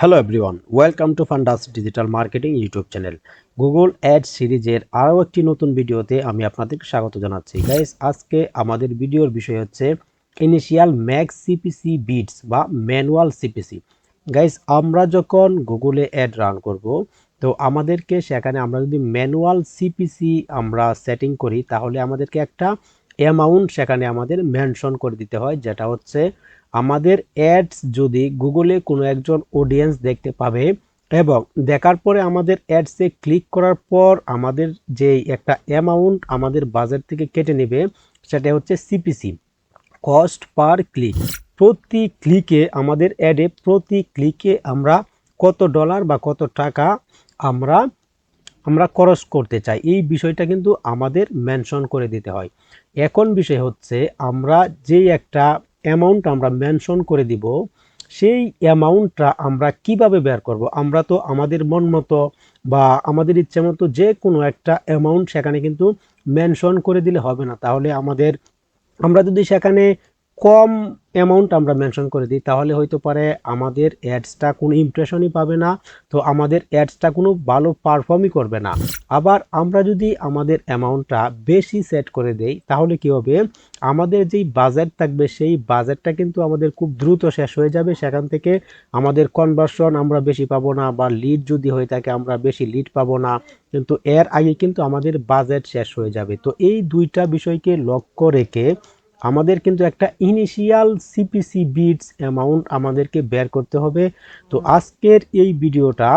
Hello everyone welcome to Fundas digital marketing YouTube channel Google ad সিরিজের আরও একটি নতুন ভিডিওতে আমি আপনাদেরকে স্বাগত জানাচ্ছি। গাইস আজকে আমাদের ভিডিওর বিষয় হচ্ছে ইনিশিয়াল ম্যাক্স সিপিসি বিটস বা ম্যানুয়াল সিপিসি গাইস আমরা যখন গুগলে অ্যাড রান করব, তো আমাদেরকে সেখানে আমরা যদি ম্যানুয়াল সিপিসি আমরা সেটিং করি, তাহলে আমাদেরকে একটা অ্যামাউন্ট সেখানে আমাদের মেনশন করে দিতে হয়, যেটা হচ্ছে আমাদের অ্যাডস যদি গুগলে কোনো একজন অডিয়েন্স দেখতে পাবে এবং দেখার পরে আমাদের অ্যাডসে ক্লিক করার পর আমাদের যে একটা অ্যামাউন্ট আমাদের বাজার থেকে কেটে নেবে, সেটা হচ্ছে সিপিসি কস্ট পার ক্লিক প্রতি ক্লিকে আমাদের অ্যাডে প্রতি ক্লিকে আমরা কত ডলার বা কত টাকা আমরা আমরা খরচ করতে চাই। এই বিষয়টা কিন্তু আমাদের মেনশন করে দিতে হয়। এখন বিষয় হচ্ছে আমরা যেই একটা অ্যামাউন্ট আমরা মেনশন করে দিব, সেই অ্যামাউন্টটা আমরা কীভাবে বের করব? আমরা তো আমাদের মন মতো বা আমাদের ইচ্ছে মতো যে কোনো একটা অ্যামাউন্ট সেখানে কিন্তু মেনশন করে দিলে হবে না। তাহলে আমাদের, আমরা যদি সেখানে কম অ্যামাউন্ট আমরা মেনশন করে দিই, তাহলে হয়তো পারে আমাদের অ্যাডসটা কোনো ইমপ্রেশনই পাবে না, তো আমাদের অ্যাডসটা কোনো ভালো পারফর্মই করবে না। আবার আমরা যদি আমাদের অ্যামাউন্টটা বেশি সেট করে দেই, তাহলে কি হবে? আমাদের যেই বাজেট থাকবে, সেই বাজেটটা কিন্তু আমাদের খুব দ্রুত শেষ হয়ে যাবে। সেখান থেকে আমাদের কনভার্সন আমরা বেশি পাবো না, বা লিড যদি হয়ে থাকে, আমরা বেশি লিড পাবো না। কিন্তু এর আগে কিন্তু আমাদের বাজেট শেষ হয়ে যাবে। তো এই দুইটা বিষয়কে লক্ষ্য রেখে আমাদের কিন্তু একটা ইনিশিয়াল সিপিসি বিটস অ্যামাউন্ট আমাদেরকে বের করতে হবে। তো আজকের এই ভিডিওটা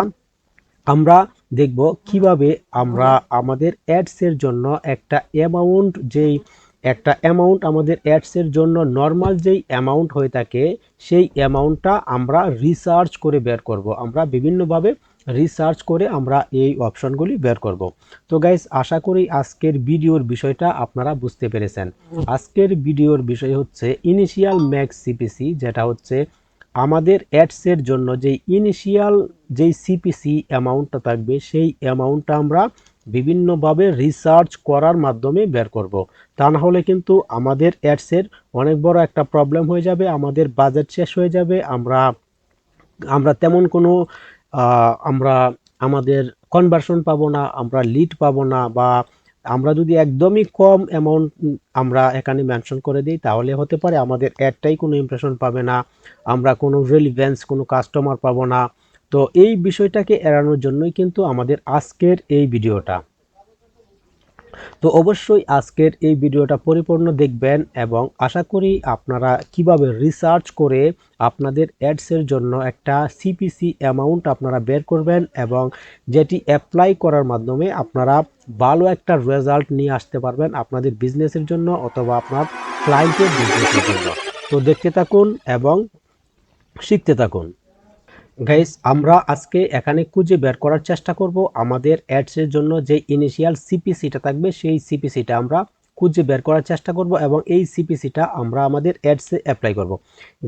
আমরা দেখব কীভাবে আমরা আমাদের অ্যাডসের জন্য একটা অ্যামাউন্ট যেই একটা অ্যামাউন্ট আমাদের অ্যাডসের জন্য নর্মাল যেই অ্যামাউন্ট হয়ে থাকে সেই অ্যামাউন্টটা আমরা রিসার্চ করে বের করব। আমরা বিভিন্নভাবে রিসার্চ করে আমরা এই অপশনগুলি বের করব। তো গাইস আশা করি আজকের ভিডিওর বিষয়টা আপনারা বুঝতে পেরেছেন। আজকের ভিডিওর বিষয় হচ্ছে ইনিশিয়াল ম্যাক্স সিপিসি যেটা হচ্ছে আমাদের অ্যাডসের জন্য যেই ইনিশিয়াল যেই সিপিসি অ্যামাউন্টটা থাকবে, সেই অ্যামাউন্টটা আমরা বিভিন্নভাবে রিসার্চ করার মাধ্যমে বের করব। তা না হলে কিন্তু আমাদের অ্যাডসের অনেক বড় একটা প্রবলেম হয়ে যাবে, আমাদের বাজেট শেষ হয়ে যাবে, আমরা আমরা তেমন কোনো আমরা আমাদের কনভার্সন পাবো না, আমরা লিড পাবো না, বা আমরা যদি একদমই কম অ্যামাউন্ট আমরা এখানে মেনশন করে দিই, তাহলে হতে পারে আমাদের অ্যাডটাই কোনো ইমপ্রেশন পাবে না, আমরা কোনো রেলিভেন্স কোনো কাস্টমার পাবো না। তো এই বিষয়টাকে এড়ানোর জন্যই কিন্তু আমাদের আজকের এই ভিডিওটা তো অবশ্যই আজকের এই ভিডিওটা পরিপূর্ণ দেখবেন এবং আশা করি আপনারা কীভাবে রিসার্চ করে আপনাদের অ্যাডসের জন্য একটা সিপিসি অ্যামাউন্ট আপনারা বের করবেন এবং যেটি অ্যাপ্লাই করার মাধ্যমে আপনারা ভালো একটা রেজাল্ট নিয়ে আসতে পারবেন আপনাদের বিজনেসের জন্য অথবা আপনার ক্লায়েন্টের বিজনেসের জন্য। তো দেখতে থাকুন এবং শিখতে থাকুন। গাইস, আমরা আজকে এখানে খুঁজে বের করার চেষ্টা করব আমাদের অ্যাডসের জন্য যে ইনিশিয়াল সিপিসিটা থাকবে, সেই সিপিসিটা আমরা খুঁজে বের করার চেষ্টা করব এবং এই সিপিসিটা আমরা আমাদের অ্যাডসে অ্যাপ্লাই করব।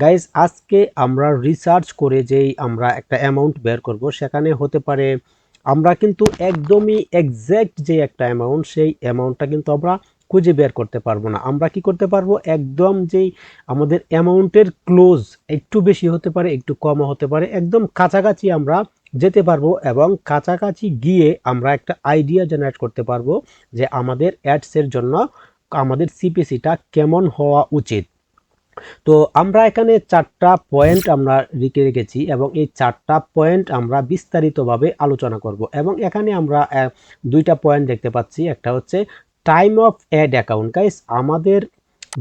গাইস, আজকে আমরা রিসার্চ করে যেই আমরা একটা অ্যামাউন্ট বের করব, সেখানে হতে পারে আমরা কিন্তু একদমই এক্স্যাক্ট যে একটা অ্যামাউন্ট সেই অ্যামাউন্টটা কিন্তু আমরা খুঁজে বের করতে পারব না। আমরা কি করতে পারব? একদম যেই আমাদের অ্যামাউন্টের ক্লোজ একটু বেশি হতে পারে, একটু কমও হতে পারে, একদম কাছাকাছি আমরা যেতে পারব এবং কাছাকাছি গিয়ে আমরা একটা আইডিয়া জেনারেট করতে পারব যে আমাদের অ্যাডসের জন্য আমাদের সিপিসিটা কেমন হওয়া উচিত। তো আমরা এখানে চারটা পয়েন্ট আমরা রেখে রেখেছি এবং এই চারটা পয়েন্ট আমরা বিস্তারিতভাবে আলোচনা করব এবং এখানে আমরা দুইটা পয়েন্ট দেখতে পাচ্ছি। একটা হচ্ছে time of ad account guys আমাদের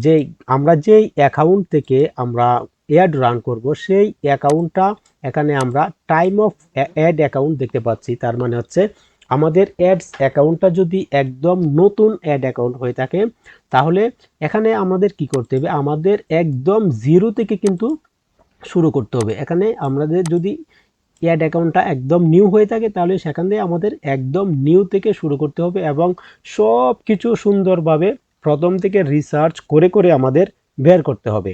যে আমরা যেই অ্যাকাউন্ট থেকে আমরা অ্যাড রান করব, সেই অ্যাকাউন্টটা এখানে আমরা টাইম অফ অ্যাড অ্যাকাউন্ট দেখতে পাচ্ছি। তার মানে হচ্ছে আমাদের অ্যাডস অ্যাকাউন্টটা যদি একদম নতুন অ্যাড অ্যাকাউন্ট হয়ে থাকে, তাহলে এখানে আমাদের কি করতে হবে? আমাদের একদম জিরো থেকে কিন্তু শুরু করতে হবে। এখানে আমাদের যদি অ্যাড অ্যাকাউন্টটা একদম নিউ হয়ে থাকে, তাহলে সেখান দিয়ে আমাদের একদম নিউ থেকে শুরু করতে হবে এবং সব কিছু সুন্দরভাবে প্রথম থেকে রিসার্চ করে করে আমাদের বের করতে হবে।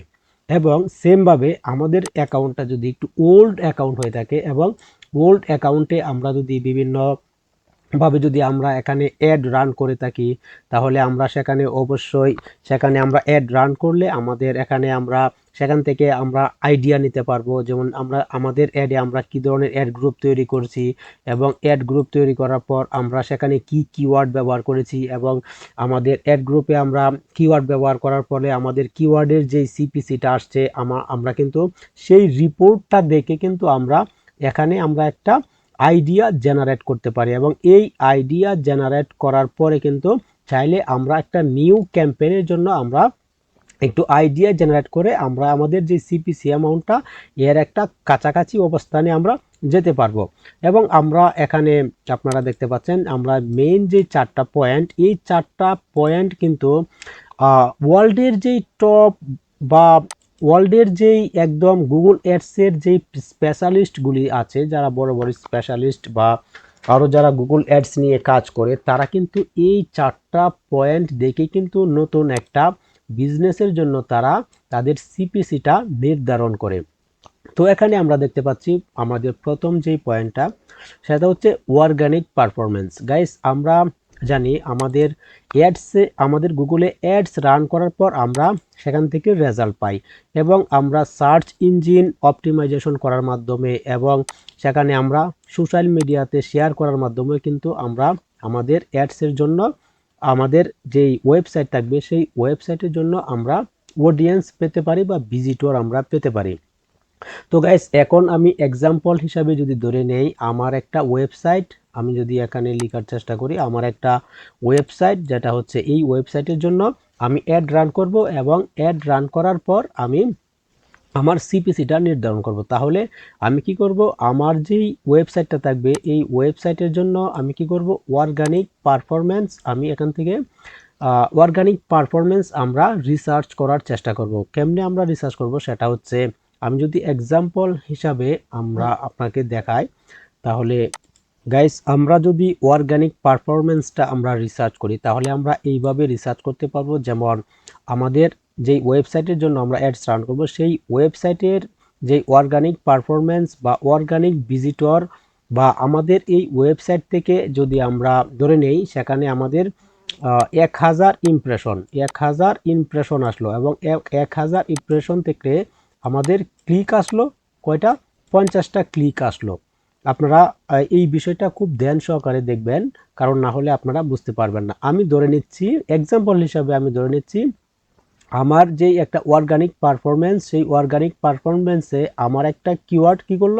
এবং সেমভাবে আমাদের অ্যাকাউন্টটা যদি একটু ওল্ড অ্যাকাউন্ট হয়ে থাকে এবং ওল্ড অ্যাকাউন্টে আমরা যদি বিভিন্ন ভাবে যদি আমরা এখানে অ্যাড রান করে থাকি, তাহলে আমরা সেখানে অবশ্যই, সেখানে আমরা অ্যাড রান করলে আমাদের এখানে আমরা, সেখান থেকে আমরা আইডিয়া নিতে পারব। যেমন আমরা, আমাদের অ্যাডে আমরা কি ধরনের অ্যাড গ্রুপ তৈরি করছি এবং অ্যাড গ্রুপ তৈরি করার পর আমরা সেখানে কি কিওয়ার্ড ব্যবহার করেছি এবং আমাদের অ্যাড গ্রুপে আমরা কিওয়ার্ড ব্যবহার করার ফলে আমাদের কিওয়ার্ডের যে সিপিসিটা আসছে, আমা, আমরা কিন্তু সেই রিপোর্টটা দেখে কিন্তু আমরা এখানে আমরা একটা আইডিয়া জেনারেট করতে পারি এবং এই আইডিয়া জেনারেট করার পরে কিন্তু চাইলে আমরা একটা নিউ ক্যাম্পেইনের জন্য আমরা একটু আইডিয়া জেনারেট করে আমরা আমাদের যে সিপিসি অ্যামাউন্টটা এর একটা কাছাকাছি অবস্থানে আমরা যেতে পারব। এবং আমরা এখানে আপনারা দেখতে পাচ্ছেন, আমরা মেইন যে চারটা পয়েন্ট এই চারটা পয়েন্ট কিন্তু ওয়ার্ল্ডের যেই টপ বা ওয়ার্ল্ডের যেই একদম গুগল অ্যাডসের যেই স্পেশালিস্টগুলি আছে, যারা বড় বড় স্পেশালিস্ট বা আরও যারা গুগল অ্যাডস নিয়ে কাজ করে, তারা কিন্তু এই চারটা পয়েন্ট দেখে কিন্তু নতুন একটা বিজনেসের জন্য তারা তাদের সিপিসিটা নির্ধারণ করে। তো এখানে আমরা দেখতে পাচ্ছি আমাদের প্রথম যেই পয়েন্টটা, সেটা হচ্ছে অর্গানিক পারফরমেন্স গাইস আমরা জানি, আমাদের অ্যাডসে আমাদের গুগলে অ্যাডস রান করার পর আমরা সেখান থেকে রেজাল্ট পাই এবং আমরা সার্চ ইঞ্জিন অপটিমাইজেশন করার মাধ্যমে এবং সেখানে আমরা সোশ্যাল মিডিয়াতে শেয়ার করার মাধ্যমে কিন্তু আমরা আমাদের অ্যাডসের জন্য আমাদের যেই ওয়েবসাইট থাকবে, সেই ওয়েবসাইটের জন্য আমরা অডিয়েন্স পেতে পারি বা ভিজিটর আমরা পেতে পারি। তো গাইস এখন আমি এক্সাম্পল হিসাবে যদি ধরে নেই, আমার একটা ওয়েবসাইট আমি যদি এখানে লেখার চেষ্টা করি, আমার একটা ওয়েবসাইট যেটা হচ্ছে এই ওয়েবসাইটের জন্য আমি অ্যাড রান করব এবং অ্যাড রান করার পর আমি আমার সিপিসিটা নির্ধারণ করব। তাহলে আমি কি করব? আমার যেই ওয়েবসাইটটা থাকবে, এই ওয়েবসাইটের জন্য আমি কি করব? অর্গানিক পারফরমেন্স আমি এখান থেকে অর্গানিক পারফরমেন্স আমরা রিসার্চ করার চেষ্টা করব। কেমনে আমরা রিসার্চ করব? সেটা হচ্ছে আমি যদি এক্সাম্পল হিসাবে আমরা আপনাকে দেখাই তাহলে গাইস আমরা যদি অর্গানিক পারফরমেন্সটা আমরা রিসার্চ করি তাহলে আমরা এইভাবে রিসার্চ করতে পারব। যেমন আমাদের যেই ওয়েবসাইটের জন্য আমরা অ্যাডস রান করব সেই ওয়েবসাইটের যেই অর্গানিক পারফরমেন্স বা অর্গানিক ভিজিটর বা আমাদের এই ওয়েবসাইট থেকে যদি আমরা ধরে নেই সেখানে আমাদের এক হাজার ইমপ্রেশন এক হাজার ইমপ্রেশন আসলো এবং এক হাজার ইমপ্রেশন থেকে আমাদের ক্লিক আসলো, কয়টা? পঞ্চাশটা ক্লিক আসলো। আপনারা এই বিষয়টা খুব ধ্যান সহকারে দেখবেন, কারণ না হলে আপনারা বুঝতে পারবেন না। আমি ধরে নিচ্ছি এক্সাম্পল হিসাবে আমি ধরে নিচ্ছি, আমার যেই একটা অর্গানিক পারফরমেন্স সেই অর্গানিক পারফরমেন্সে আমার একটা কিওয়ার্ড কি করল?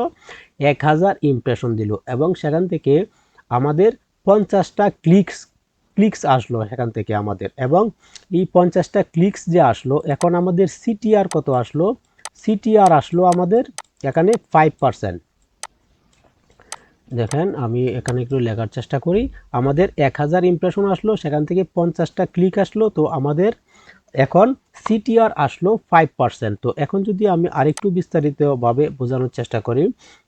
এক হাজার ইমপ্রেশন দিল এবং সেখান থেকে আমাদের পঞ্চাশটা ক্লিকস ক্লিকস আসলো সেখান থেকে আমাদের। এবং এই পঞ্চাশটা ক্লিকস যে আসলো, এখন আমাদের সিটিআর কত আসলো? সিটিআর আসলো আমাদের এখানে ফাইভ পারসেন্ট দেখেন, আমি এখানে একটু লেখার চেষ্টা করি। আমাদের এক হাজার ইমপ্রেশন আসলো, সেখান থেকে পঞ্চাশটা ক্লিক আসলো, তো আমাদের এখন সিটিআর আসলো ফাইভ পার্সেন্ট তো এখন যদি আমি আরেকটু বিস্তারিতভাবে বোঝানোর চেষ্টা করি,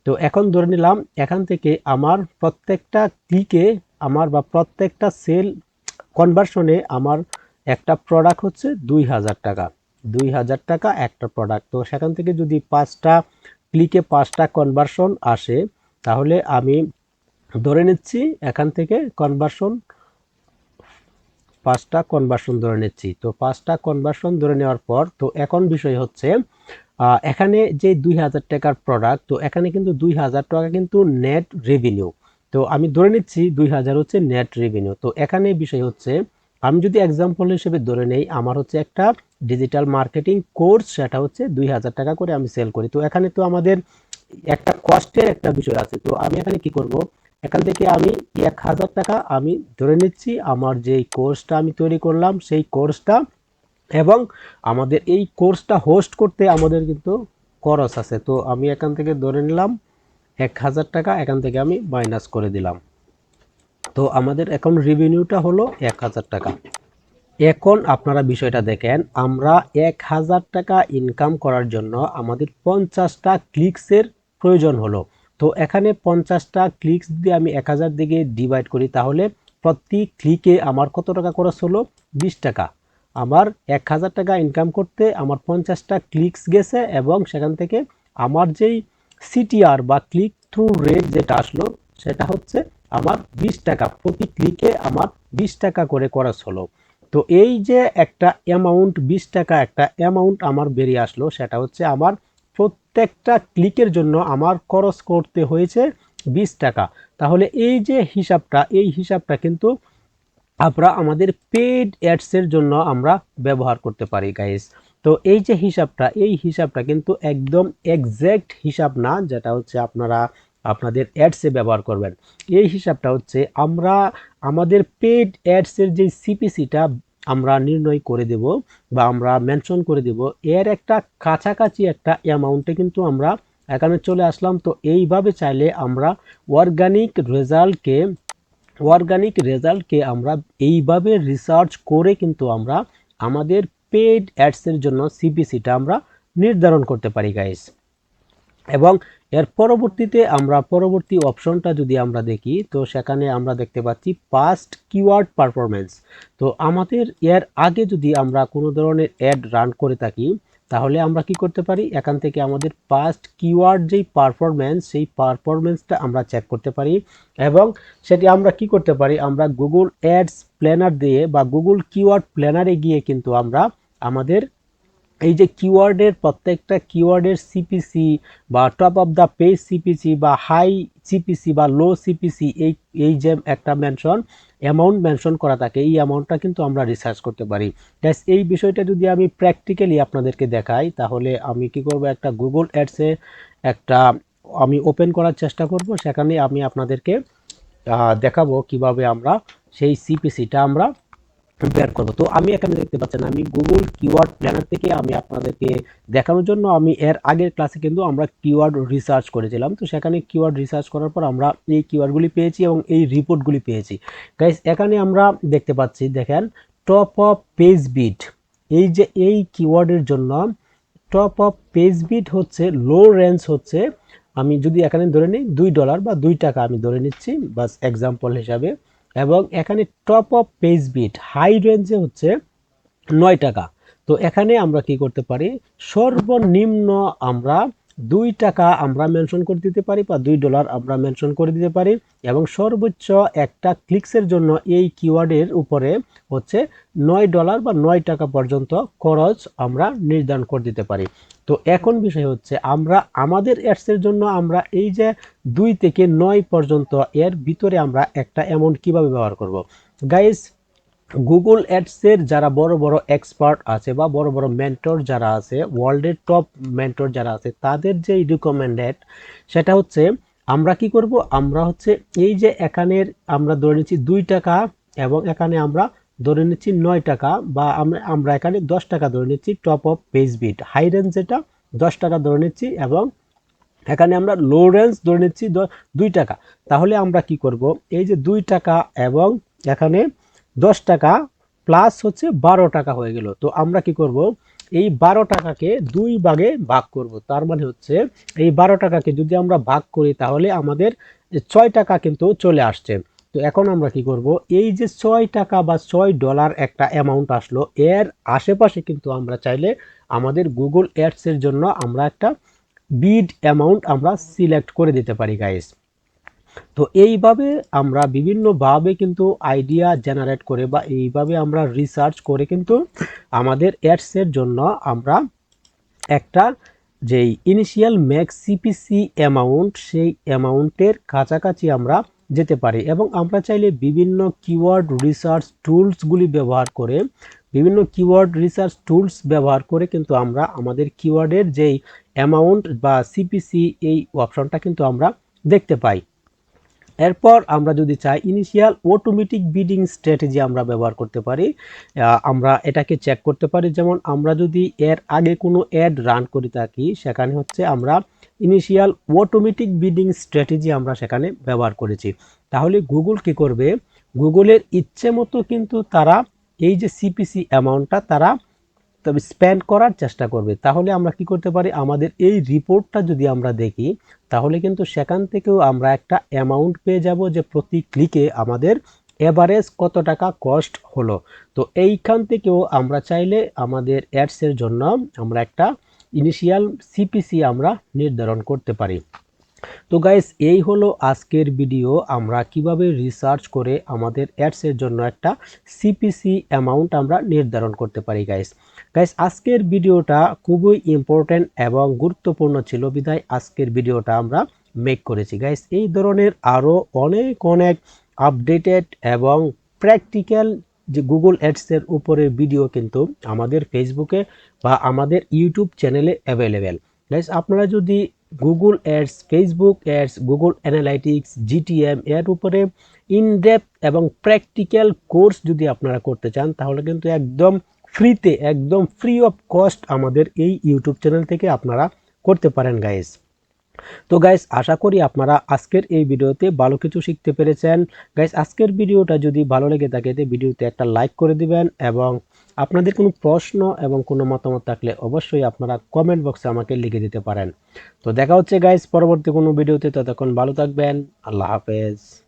তো এখন ধরে নিলাম, এখান থেকে আমার প্রত্যেকটা ক্লিকে আমার বা প্রত্যেকটা সেল কনভার্সনে আমার একটা প্রোডাক্ট হচ্ছে দুই হাজার টাকা। দুই হাজার টাকা একটা প্রোডাক্ট তো সেখান থেকে যদি পাঁচটা ক্লিকে পাঁচটা কনভার্সন আসে, তাহলে আমি ধরে নিচ্ছি এখান থেকে কনভার্সন পাঁচটা কনভার্সন ধরে নিচ্ছি। তো পাঁচটা কনভার্সন ধরে নেওয়ার পর, তো এখন বিষয় হচ্ছে এখানে যে দুই হাজার টাকার প্রোডাক্ট তো এখানে কিন্তু দুই হাজার টাকা কিন্তু নেট রেভিনিউ তো আমি ধরে নিচ্ছি দুই হাজার হচ্ছে নেট রেভিনিউ তো এখানে বিষয় হচ্ছে আমি যদি এক্সাম্পল হিসেবে ধরে নেই, আমার হচ্ছে একটা ডিজিটাল মার্কেটিং কোর্স সেটা হচ্ছে দুই হাজার টাকা করে আমি সেল করি। তো এখানে তো আমাদের একটা কষ্টের একটা বিষয় আছে। তো আমি এখানে কি করব? এখান থেকে আমি এক হাজার টাকা আমি ধরে নিচ্ছি, আমার যেই কোর্সটা আমি তৈরি করলাম, সেই কোর্সটা এবং আমাদের এই কোর্সটা হোস্ট করতে আমাদের কিন্তু খরচ আছে। তো আমি এখান থেকে ধরে নিলাম, এক হাজার টাকা এখান থেকে আমি মাইনাস করে দিলাম। তো আমাদের এখন রেভিনিউটা হলো এক হাজার টাকা। এখন আপনারা বিষয়টা দেখেন, আমরা এক হাজার টাকা ইনকাম করার জন্য আমাদের পঞ্চাশটা ক্লিকসের প্রয়োজন হলো। তো এখানে পঞ্চাশটা ক্লিকস দিয়ে আমি এক হাজার দিকে ডিভাইড করি, তাহলে প্রতি ক্লিকে আমার কত টাকা খরচ হলো? বিশ টাকা। আমার এক হাজার টাকা ইনকাম করতে আমার পঞ্চাশটা ক্লিকস গেছে এবং সেখান থেকে আমার যেই সিটিআর বা ক্লিক থ্রু রেট যেটা আসলো সেটা হচ্ছে আমার বিশ টাকা প্রতি ক্লিকে আমার বিশ টাকা করে খরচ হলো। তো এই যে একটা অ্যামাউন্ট বিশ টাকা একটা অ্যামাউন্ট আমার বেরিয়ে আসলো, সেটা হচ্ছে আমার প্রত্যেকটা ক্লিকের জন্য আমার খরচ করতে হয়েছে বিশ টাকা। তাহলে এই যে হিসাবটা, এই হিসাবটা কিন্তু আমরা আমাদের পেড অ্যাডসের জন্য আমরা ব্যবহার করতে পারি গাইস তো এই যে হিসাবটা, এই হিসাবটা কিন্তু একদম একজ্যাক্ট হিসাব না, যেটা হচ্ছে আপনারা আপনাদের অ্যাডসে ব্যবহার করবেন। এই হিসাবটা হচ্ছে আমরা আমাদের পেড অ্যাডসের যে সিপিসিটা আমরা নির্ণয় করে দেব বা আমরা মেনশন করে দেব, এর একটা কাছাকাছি একটা অ্যামাউন্টে কিন্তু আমরা এখানে চলে আসলাম। তো এইভাবে চাইলে আমরা অর্গানিক রেজাল্টকে অর্গানিক রেজাল্টকে আমরা এইভাবে রিসার্চ করে কিন্তু আমরা আমাদের পেড অ্যাডসের জন্য সিপিসিটা আমরা নির্ধারণ করতে পারি গাইস এবং এর পরবর্তীতে আমরা পরবর্তী অপশনটা যদি আমরা দেখি, তো সেখানে আমরা দেখতে পাচ্ছি পাস্ট কিওয়ার্ড পারফরমেন্স তো আমাদের এর আগে যদি আমরা কোনো ধরনের অ্যাড রান করে থাকি, তাহলে আমরা কি করতে পারি? এখান থেকে আমাদের পাস্ট কিওয়ার্ড যেই পারফরমেন্স সেই পারফরমেন্সটা আমরা চেক করতে পারি এবং সেটি আমরা কি করতে পারি? আমরা গুগল অ্যাডস প্ল্যানার দিয়ে বা গুগল কিওয়ার্ড প্ল্যানারে গিয়ে কিন্তু আমরা আমাদের এই যে কিওয়ার্ডের প্রত্যেকটা কিওয়ার্ডের সিপিসি বা top of the page CPC বা হাই সিপিসি বা লো সিপিসি এই এই যে একটা মেনশন অ্যামাউন্ট মেনশন করা থাকে, এই অ্যামাউন্টটা কিন্তু আমরা রিসার্চ করতে পারি। গ্যাস এই বিষয়টা যদি আমি প্র্যাকটিক্যালি আপনাদেরকে দেখাই, তাহলে আমি কি করব? একটা গুগল অ্যাডসে একটা, আমি ওপেন করার চেষ্টা করব, সেখানে আমি আপনাদেরকে দেখাবো কীভাবে আমরা সেই সিপিসিটা আমরা বের করব। তো আমি এখানে দেখতে পাচ্ছেন, আমি গুগল কিওয়ার্ড প্ল্যানার থেকে আমি আপনাদেরকে দেখানোর জন্য আমি এর আগের ক্লাসে কিন্তু আমরা কিওয়ার্ড রিসার্চ করেছিলাম। তো সেখানে কিওয়ার্ড রিসার্চ করার পর আমরা এই কিওয়ার্ডগুলি পেয়েছি এবং এই রিপোর্টগুলি পেয়েছি। গাইস এখানে আমরা দেখতে পাচ্ছি, দেখেন টপ অফ পেজ বিট এই যে এই কিওয়ার্ডের জন্য টপ অফ পেজ বিট হচ্ছে লো রেঞ্জ হচ্ছে, আমি যদি এখানে ধরে নিই, দুই ডলার বা দুই টাকা আমি ধরে নিচ্ছি। বাস এক্সাম্পল হিসাবে। এবং এখানে top of page bid high রেঞ্জে হচ্ছে নয় টাকা। তো এখানে আমরা কি করতে পারি? সর্বনিম্ন আমরা দুই টাকা আমরা মেনশন করে দিতে পারি বা দুই ডলার আমরা মেনশন করে দিতে পারি এবং সর্বোচ্চ একটা ক্লিক্সের জন্য এই কিওয়ার্ডের উপরে হচ্ছে নয় ডলার বা নয় টাকা পর্যন্ত খরচ আমরা নির্ধারণ করে দিতে পারি। তো এখন বিষয় হচ্ছে আমরা আমাদের অ্যাডসের জন্য আমরা এই যে দুই থেকে নয় পর্যন্ত এর ভিতরে আমরা একটা অ্যামাউন্ট কীভাবে ব্যবহার করব। গাইস গুগল অ্যাডসের যারা বড় বড় এক্সপার্ট আছে বা বড় বড় মেন্টর যারা আছে ওয়ার্ল্ডের টপ মেন্টর যারা আছে, তাদের যে রিকমেন্ডেড সেটা হচ্ছে আমরা কি করব? আমরা হচ্ছে এই যে এখানের আমরা ধরে নিচ্ছি দুই টাকা এবং এখানে আমরা ধরে নিচ্ছি নয় টাকা বা আমরা আমরা এখানে দশ টাকা ধরে নিচ্ছি top of page bid high range যেটা, দশ টাকা ধরে নিচ্ছি এবং এখানে আমরা লো রেঞ্জ ধরে নিচ্ছি দুই টাকা। তাহলে আমরা কি করব? এই যে দুই টাকা এবং এখানে দশ টাকা প্লাস হচ্ছে বারো টাকা হয়ে গেল। তো আমরা কি করব? এই বারো টাকাকে দুই ভাগে ভাগ করব। তার মানে হচ্ছে এই বারো টাকাকে যদি আমরা ভাগ করি তাহলে আমাদের ছয় টাকা কিন্তু চলে আসছে। তো এখন আমরা কি করব? এই যে ছয় টাকা বা ছয় ডলার একটা অ্যামাউন্ট আসলো, এর আশেপাশে কিন্তু আমরা চাইলে আমাদের গুগল অ্যাডসের জন্য আমরা একটা বিড অ্যামাউন্ট আমরা সিলেক্ট করে দিতে পারি গাইস তো এইভাবে আমরা বিভিন্নভাবে কিন্তু আইডিয়া জেনারেট করে বা এইভাবে আমরা রিসার্চ করে কিন্তু আমাদের অ্যাডসের জন্য আমরা একটা যেই ইনিশিয়াল ম্যাক্স সিপিসি অ্যামাউন্ট সেই অ্যামাউন্টের কাছাকাছি আমরা যেতে পারি এবং আমরা চাইলে বিভিন্ন কিওয়ার্ড রিসার্চ টুলসগুলি ব্যবহার করে, বিভিন্ন কিওয়ার্ড রিসার্চ টুলস ব্যবহার করে কিন্তু আমরা আমাদের কিওয়ার্ডের যেই অ্যামাউন্ট বা সিপিসি এই অপশনটা কিন্তু আমরা দেখতে পাই। এরপর আমরা যদি চাই ইনিশিয়াল অটোমেটিক বিডিং স্ট্র্যাটেজি আমরা ব্যবহার করতে পারি আমরা এটাকে চেক করতে পারি। যেমন আমরা যদি এর আগে কোনো অ্যাড রান করে থাকি, সেখানে হচ্ছে আমরা ইনিশিয়াল অটোমেটিক বিডিং স্ট্র্যাটেজি আমরা সেখানে ব্যবহার করেছি। তাহলে গুগল কি করবে? গুগলের ইচ্ছে মতো কিন্তু তারা এই যে সিপিসি অ্যামাউন্টটা তারা তবে স্পেন্ড করার চেষ্টা করবে। তাহলে আমরা কি করতে পারি? আমাদের এই রিপোর্টটা যদি আমরা দেখি, তাহলে কিন্তু সেখান থেকেও আমরা একটা অ্যামাউন্ট পেয়ে যাব যে প্রতি ক্লিকে আমাদের এভারেজ কত টাকা কস্ট হলো। তো এইখান থেকেও আমরা চাইলে আমাদের অ্যাডসের জন্য আমরা একটা ইনিশিয়াল সিপিসি আমরা নির্ধারণ করতে পারি। তো গাইস এই হলো আজকের ভিডিও আমরা কীভাবে রিসার্চ করে আমাদের অ্যাডসের জন্য একটা সিপিসি অ্যামাউন্ট আমরা নির্ধারণ করতে পারি গাইস গাইস আজকের ভিডিওটা খুবই ইম্পর্ট্যান্ট এবং গুরুত্বপূর্ণ ছিল। বিধায় আজকের ভিডিওটা আমরা মেক করেছি। গাইস এই ধরনের আরও অনেক অনেক আপডেটেড এবং প্র্যাকটিক্যাল যে গুগল অ্যাডসের উপরের ভিডিও কিন্তু আমাদের ফেসবুকে বা আমাদের ইউটিউব চ্যানেলে অ্যাভেলেবেল গাইস আপনারা যদি Google ads Facebook ads Google analytics GTM এর উপরে ইনডেপথ এবং প্র্যাকটিক্যাল কোর্স যদি আপনারা করতে চান, তাহলে কিন্তু একদম ফ্রিতে, একদম ফ্রি অফ কস্ট আমাদের এই ইউটিউব চ্যানেল থেকে আপনারা করতে পারেন গাইস তো গাইস আশা করি আপনারা আজকের এই ভিডিওতে ভালো কিছু শিখতে পেরেছেন। গাইস আজকের ভিডিওটা যদি ভালো লেগে থাকে, তো ভিডিওতে একটা লাইক করে দিবেন এবং আপনাদের কোনো প্রশ্ন এবং কোনো মতামত থাকলে অবশ্যই আপনারা কমেন্ট বক্সে আমাকে লিখে দিতে পারেন। তো, দেখা হচ্ছে গাইস পরবর্তী কোনো ভিডিওতে। ততক্ষণ ভালো থাকবেন। আল্লাহ হাফেজ।